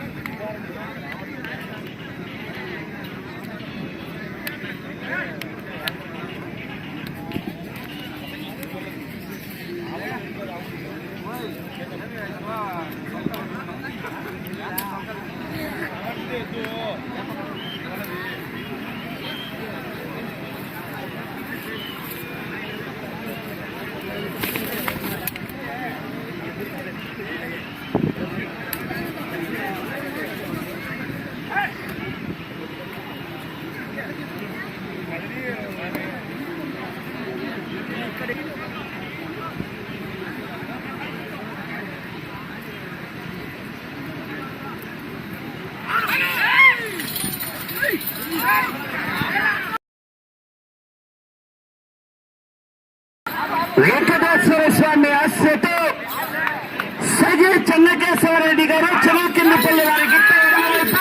Yeah. Reddy గారు చెరువుకిందిపల్లి వారి గిట్ట ఎడమవైపు,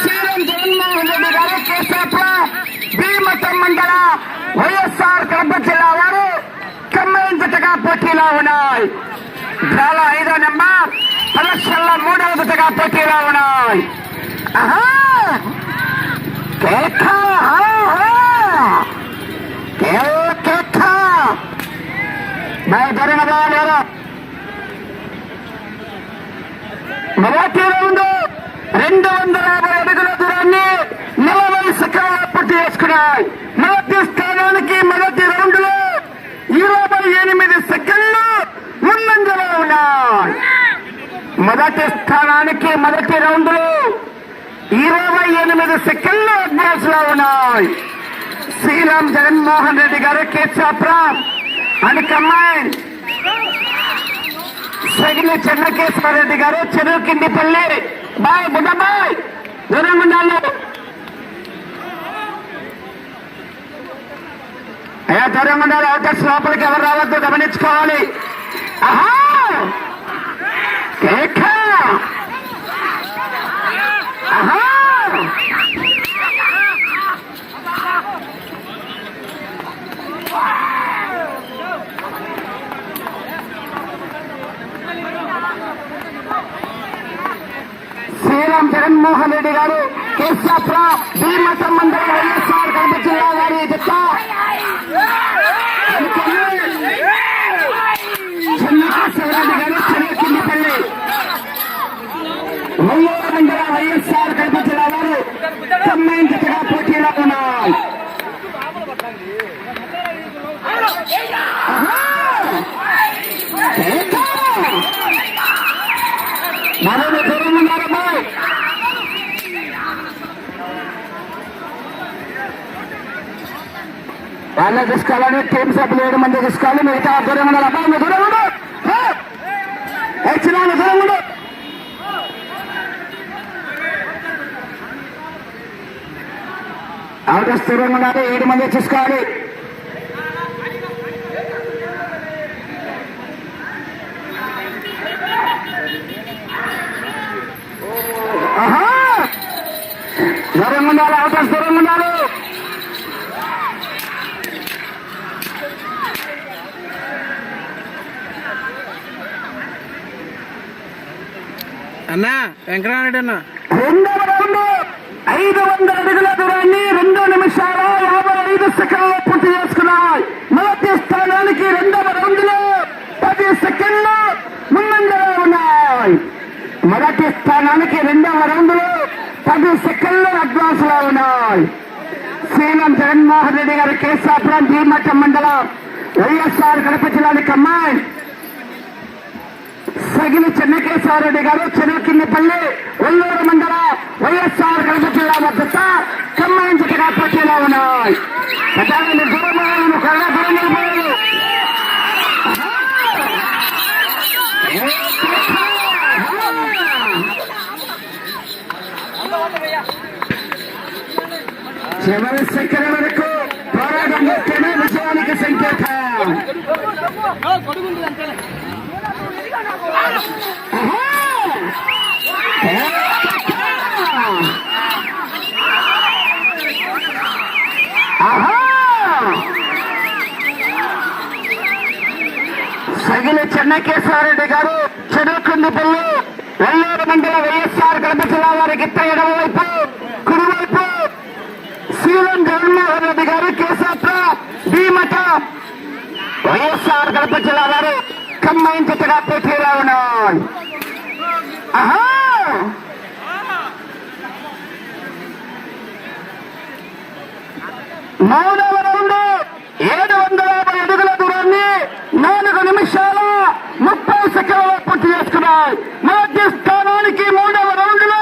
సీఎం జగన్మోహన్ రెడ్డి గారు కేశాపురం భీమతం మండల వైఎస్ఆర్ కడప జిల్లా వారు కమ్మైంచటగా పోటీలో ఉన్నాయి డ్రాల ఐదో నెంబర్ పరీక్షల్లో మూడవ జతగా పోటీలో ఉన్నాయి ఆహా! కేక! ఆహా! కేక! మరి జరిగినదా రౌండ్ రెండు వందల యాభై అడుగుల దూరాన్ని నలభై సెకండ్ల పూర్తి చేసుకున్నాయి. మొదటి స్థానానికి మొదటి రౌండ్లో ఇరవై ఎనిమిది సెకండ్లు ముందంజలో ఉన్నాయి. మొదటి స్థానానికి మొదటి రౌండ్లో ఇరవై ఎనిమిది సెకండ్లు అడ్వాన్స్లో ఉన్నాయి. శ్రీరామ్ జగన్మోహన్ రెడ్డి గారు కేశాపురం అని కమ్మాయి సగిలి చెన్నకేశ్వరరెడ్డి గారు చెరువు కింది పల్లి. బాయ్ బుడ్డబాయ్ దూరం ఉండాలి. అయ్యా దూరం ఉండాలి. అవుటర్స్ లోపలికి ఎవరు రావద్దు గమనించుకోవాలి. ఆహా! ఆహా! శ్రీరామ్ జగన్మోహన్ రెడ్డి గారు కేశాపురం భీమ మండలి వైఎస్ఆర్ కడప జిల్లా వారి జత చెన్నకేశ్వరరెడ్డి గారు చెరువు కిందిపల్లి ఒంగోలు మండల వైఎస్ఆర్ కడప జిల్లా వారు తొమ్మిది జతగా పోటీలో ఉన్నాయి ఆహా! కేక! మరో దూరం ఉన్నారమ్మా వాళ్ళ తీసుకోవాలని టీం సభ్యులు ఏడు మంది తీసుకోవాలి మిగతా దూరం ఉండాలి. అబ్బాయి దూరం ఉండు. వచ్చిన దూరం ఉండు. అవుట్ దూరం ఉండాలి ఏడు మంది తీసుకోవాలి ఆహా దూరం ఉండాలి అవుట్ దూరం ఉండాలి అన్నా వెంకటరామరెడ్డి అన్న రెండవ రౌండ్ ఐదు వందల అడుగుల దూరాన్ని రెండు నిమిషాల యాభై ఐదు సెకండ్లు పూర్తి చేసుకున్నాయి. మొదటి స్థానానికి రెండవ రౌండ్లో పది సెకండ్లు ముందంజలో ఉన్నాయి. మొదటి స్థానానికి రెండవ రౌండ్లో పది సెకండ్లు అడ్వాన్స్లో ఉన్నాయి. శ్రీలం జగన్మోహన్ రెడ్డి గారు కేశాపురం భీమఠం మండలం వైఎస్ఆర్ కడప జిల్లాని కమ్మాయి సగిలి చెన్నకేశ్వరరెడ్డి గారు చెరువు కిందిపల్లి ఒల్లూరు మండల వైఎస్ఆర్ కడప జిల్లా మద్దతు కమ్మాయించటగా పోటీలో ఉన్నాయి ప్రధాని దూరమాలను కళ్ళ దూరం నిలిపారు. చివరి సెకండ్ వరకు పోరాటం చేస్తేనే విజయానికి సంకేతం సగిలి చెన్నకేశ్వరరెడ్డి గారు చెరువుకుందిపల్లి వెల్లూరు మండల వైఎస్ఆర్ కడప జిల్లా వారికి గిత్త ఎడమవైపు కుడివైపు శ్రీలం జగన్మోహన్ రెడ్డి గారు కేశాత్ర భీమట వైఎస్ఆర్ కడప జిల్లా వారు కమ్మాయిన్ జతగా పోటీలో ఉన్నాయి ఆహా మూడవ రౌండ్ ఏడు వందల యాభై అడుగుల దూరాన్ని నాలుగు నిమిషాల ముప్పై సెకండ్లలో పూర్తి చేసుకున్నాయి. మొదటి స్థానానికి మూడవ రౌండ్లో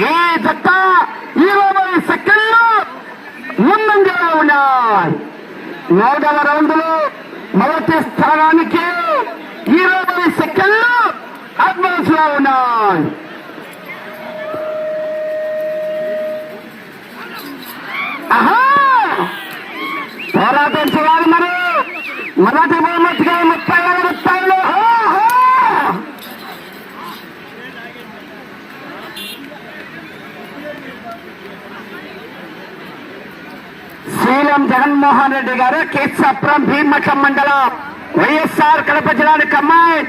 ఈ జట్ట ఇరవై సెకండ్లు ముందంజలో ఉన్నాయి. మూడవ రౌండ్లో మొదటి స్థానానికి ఇరవై సెకండ్లు అడ్వాన్స్లో ఉన్నాయి. ఆహా! పోరాటం చేయాలి మరి. మొదటి బహుమతిగా ముప్పై వేల రూపాయలు ఆహా! సీఎం జగన్మోహన్ రెడ్డి గారు కేశాపురం భీమట్ల మండలం వైఎస్ఆర్ కడప జిల్లానికి అమ్మాయి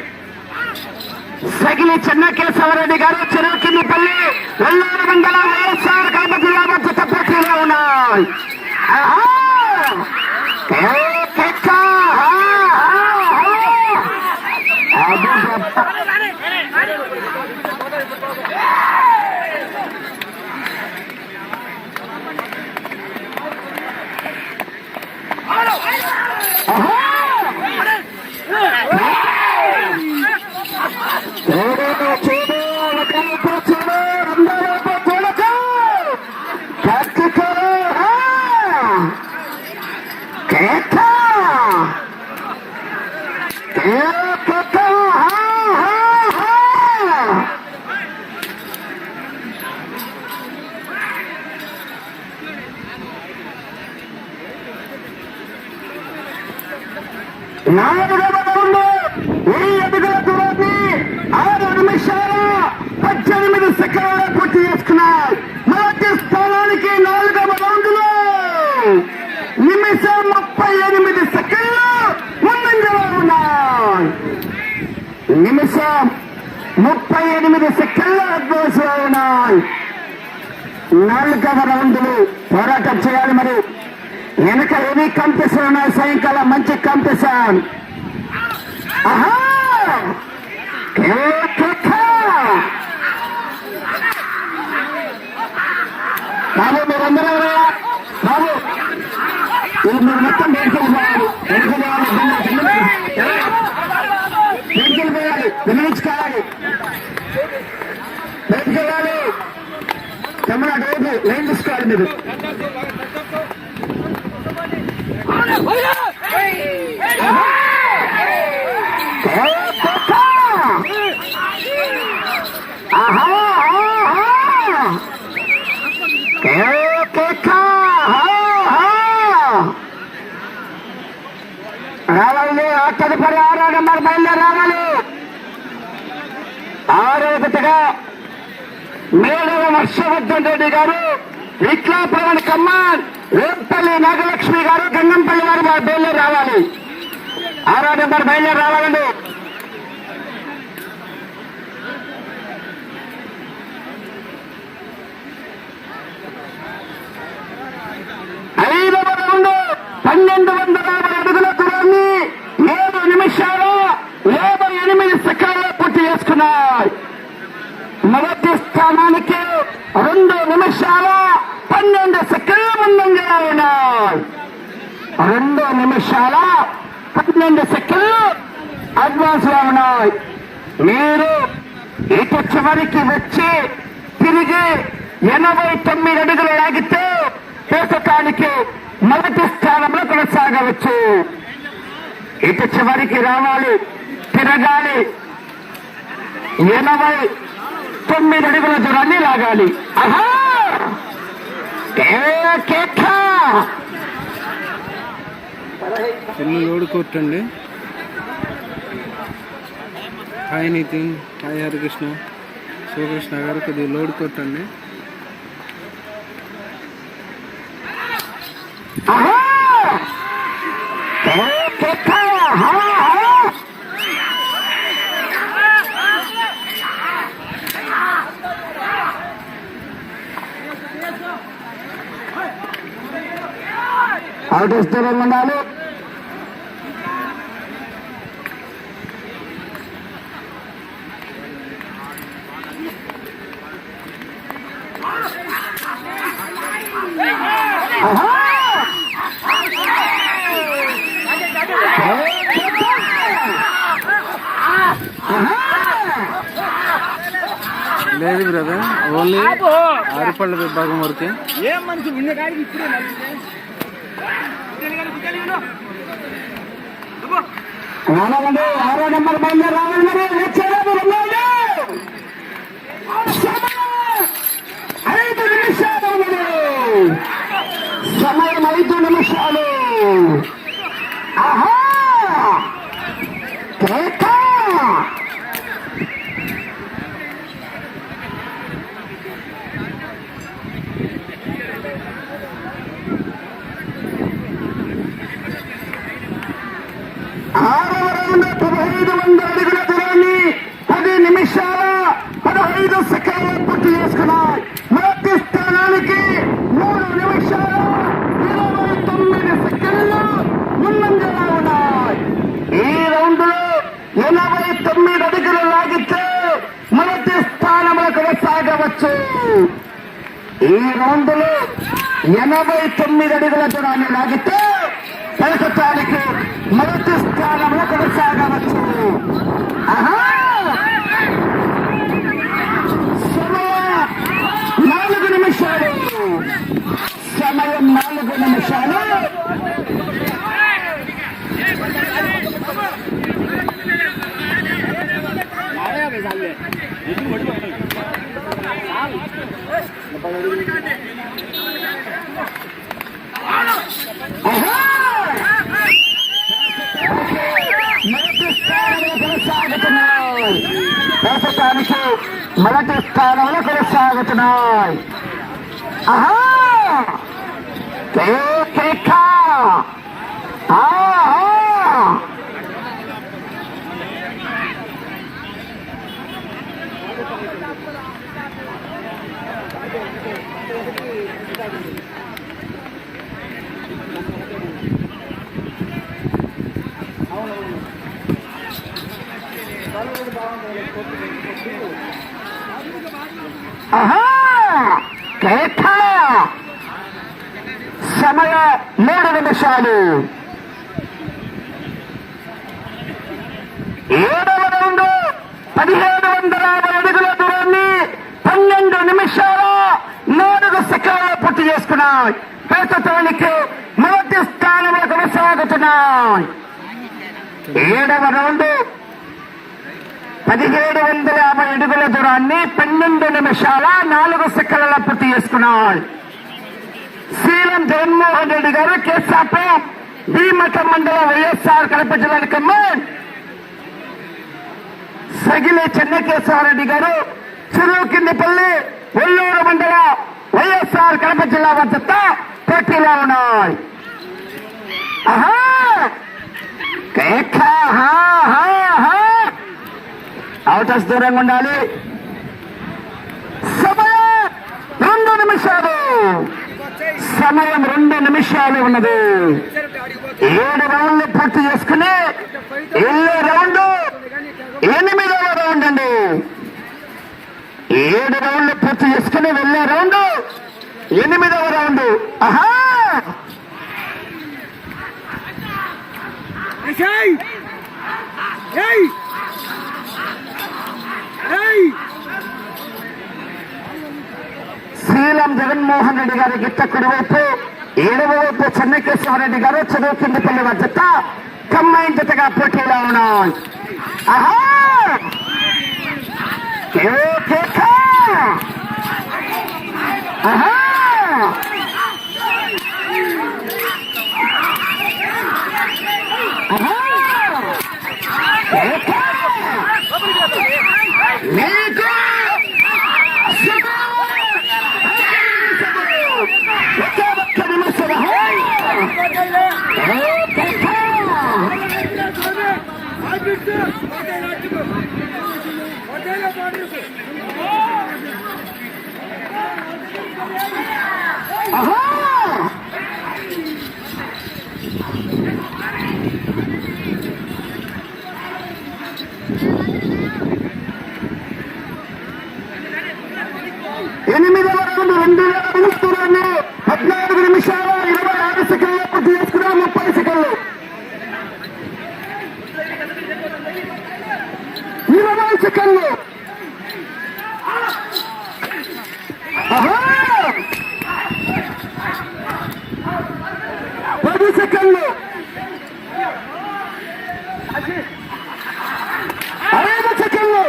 సగిలి చెన్నకేశవరెడ్డి గారు చెరువుకిందిపల్లి వెల్లూరు మండలం వైఎస్ఆర్ కడప జిల్లా మధ్య పోటీలో ఉన్నాయి. Now నిమిషం ముప్పై ఎనిమిది సెకండ్ల అడ్వాన్స్ నాలుగవ రౌండ్లు పోరాటం చేయాలి మరి. వెనక ఏమీ కాంపిటీషన్ ఉన్నాయి సాయంకాలం మంచి కాంపిటీషన్ ఆహా! బాబు మీరందరూ ఎవరయ్యా? బాబు మీరు మొత్తం బయటకెళ్ళిపోవాలి బయటకెళ్ళిపోయాలి వినిపించుకోవాలి బయటకెళ్ళాలి. తమ్ముడు అటు లైన్ తీసుకోవాలి మీరు. రావాలి ఆ తదుపరి ఆరో నెంబర్ బయలుదేరాలి రావాలి ఆరో జతగా మేడవ హర్షవర్ధన్ రెడ్డి గారు విట్లాపురం కమ్మాన్ రేపల్లి నాగలక్ష్మి గారు గంగంపల్లి గారు బయలుదేరి రావాలి. ఆరో నెంబర్ బయలుదేరి రావాలండి. ఐదవ రౌండ్ పన్నెండు వందల యాభై అడుగుల దూరాన్ని ఏడు నిమిషాలు యాభై ఎనిమిది సెకండ్లు పూర్తి చేసుకున్నాయి స్థానానికి రెండు నిమిషాల పన్నెండు సెకండ్ల ముందంగా ఉన్నాయి. రెండు నిమిషాల పన్నెండు సెకండ్లు అడ్వాన్స్లో ఉన్నాయి. మీరు ఇటు చివరికి వచ్చి తిరిగి ఎనభై తొమ్మిది అడుగులు లాగితే ప్రస్తుతానికి మొదటి స్థానంలో కొనసాగవచ్చు. ఇటు చివరికి రావాలి తిరగాలి. ఎనభై తొమ్మిది అడుగుల దూరాన్ని లాగాలి. కేక! ఎన్ని లోడ్ కొట్టండి. హాయ్ నితిన్ హాయ్ హరికృష్ణ శివకృష్ణ గారు కొద్దిగా లోడ్ కొట్టండి ఆహా! కే- కేక! ఆహా! దూరంగా ఉండాలి లేదు బ్రదర్ ఓన్లీ ఆరుపళ్ళ విభాగం వరకే. ఏం మనిషి ఉన్న కాడికి ఇప్పుడే రావాలండి ఆరో నెంబర్ బయలుదేరి రావాలి మరి వచ్చేదాపు వెళ్ళండి సమయం ఐదు నిమిషాలు ఉన్నది. సమయం ఐదు నిమిషాలు. ఆహా కేక ఆరవ రౌండ్ పదహైదు వందల అడుగుల దూరాన్ని పది నిమిషాల పదహైదు సెకండ్లు పూర్తి చేసుకున్నాయి మొదటి స్థానానికి మూడు నిమిషాల ఇరవై తొమ్మిది సెకండ్లు ముందంజలా ఉన్నాయి ఈ రౌండ్లో ఎనభై తొమ్మిది అడుగులు లాగితే మొదటి స్థానంలో కొనసాగవచ్చు ఈ రౌండ్లో ఎనభై తొమ్మిది అడుగుల దూరాన్ని లాగితే పదకొత్త మొదటి స్థానంలో కొనసాగవచ్చు ఆహా! సమయం నాలుగు నిమిషాలు సమయం నాలుగు నిమిషాలు ఆహా! మొదటి స్థానంలో కొనసాగుతున్నాయి ప్రస్తుతానికి మొదటి స్థానంలో కొనసాగుతున్నాయి ఆహా కే- కేక. ఆహా! ఆహా! సమయ మూడు నిమిషాలు. ఏడవ రౌండ్ పదిహేడు వందల యాభై అడుగుల దూరాన్ని పన్నెండు నిమిషాల నాలుగు సెకండ్లు పూర్తి చేసుకున్నాయి. ప్రస్తుతానికి మొదటి స్థానంలో కొనసాగుతున్నాయి. ఏడవ రౌండ్ పదిహేడు వందల యాభై అడుగుల దూరాన్ని పన్నెండు నిమిషాల నాలుగు సెకండ్ల పూర్తి చేసుకున్నాడు. సీలం జగన్మోహన్ రెడ్డి గారు కేసాపం భీమక మండల వైఎస్ఆర్ కడప జిల్లా కమాండ్ సగిలి చెన్నకేశ్వరరెడ్డి గారు చిరుకిందిపల్లి ఒల్లూరు మండల వైఎస్ఆర్ కడప జిల్లా వద్ద పోటీలో ఉన్నాయి ఆహా! హా హా హా అవుటర్స్ దూరంగా ఉండాలి. సమయం రెండు నిమిషాలు. సమయం రెండు నిమిషాలు ఉన్నది. ఏడు రౌండ్లు పూర్తి చేసుకుని ఏడు రౌండ్ ఎనిమిదవ రౌండ్ అండి. ఏడు రౌండ్లు పూర్తి చేసుకుని వెళ్ళే రౌండ్ ఎనిమిదవ రౌండ్. ఆహా! Hey! Hey! శ్రీలం జగన్మోహన్ రెడ్డి గారి గిట్ట కుడివైపు ఏడవ వైపు చెన్నకేశ్వరరెడ్డి గారు చదువు కిందపల్లి జత కమ్మాయిన్ జతగా పోటీలో ఉన్నాయి. ఆహా ఎనిమిదవ రెండు ఇరవై సెకండ్లు ఆహా! పది సెకండ్లు ఐదు సెకండ్లు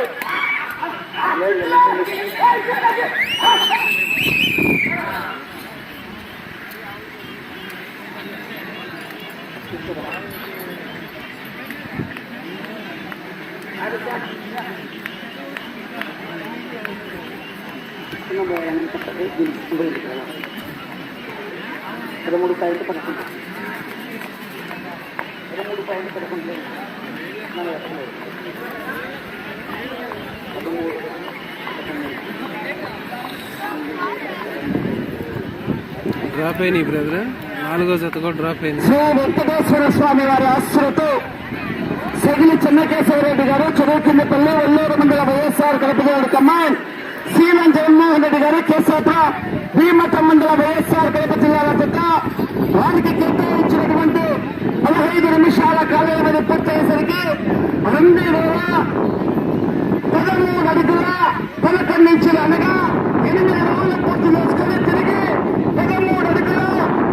పదమూడు పాయింట్ పదకొండు పదమూడు పాయింట్ పదకొండు మన పదమూడు డ్రాప్ అయినాయి బ్రదర్. నాలుగో జత కూడా డ్రాప్ అయింది శ్రీ వెంకటేశ్వర స్వామి వారి ఆశ్రతో సగిలి సెగిలి చెన్నకేశవరెడ్డి గారు చదువుకున్న పల్లె ఒల్లూరు మండల వైఎస్ఆర్ కడపగోడు కమాండ్ సీఎం జగన్మోహన్ రెడ్డి గారు కేసీఆర్ మండల వైఎస్ఆర్ కడప జిల్లాల చెత్త వారికి కేటాయించినటువంటి పదహైదు నిమిషాల కాల వ్యవధి పూర్తయ్యేసరికి రెండు వేల పదమూడు అడుగుల పదకొండు నుంచి అనగా ఎనిమిది రోజుల పూర్తి చేసుకుని తిరిగి పదమూడు అడుగుల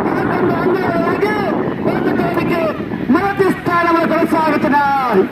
పదకొండు అంగుల ఆగి మొదటి స్థానంలో కొనసాగుతున్నారు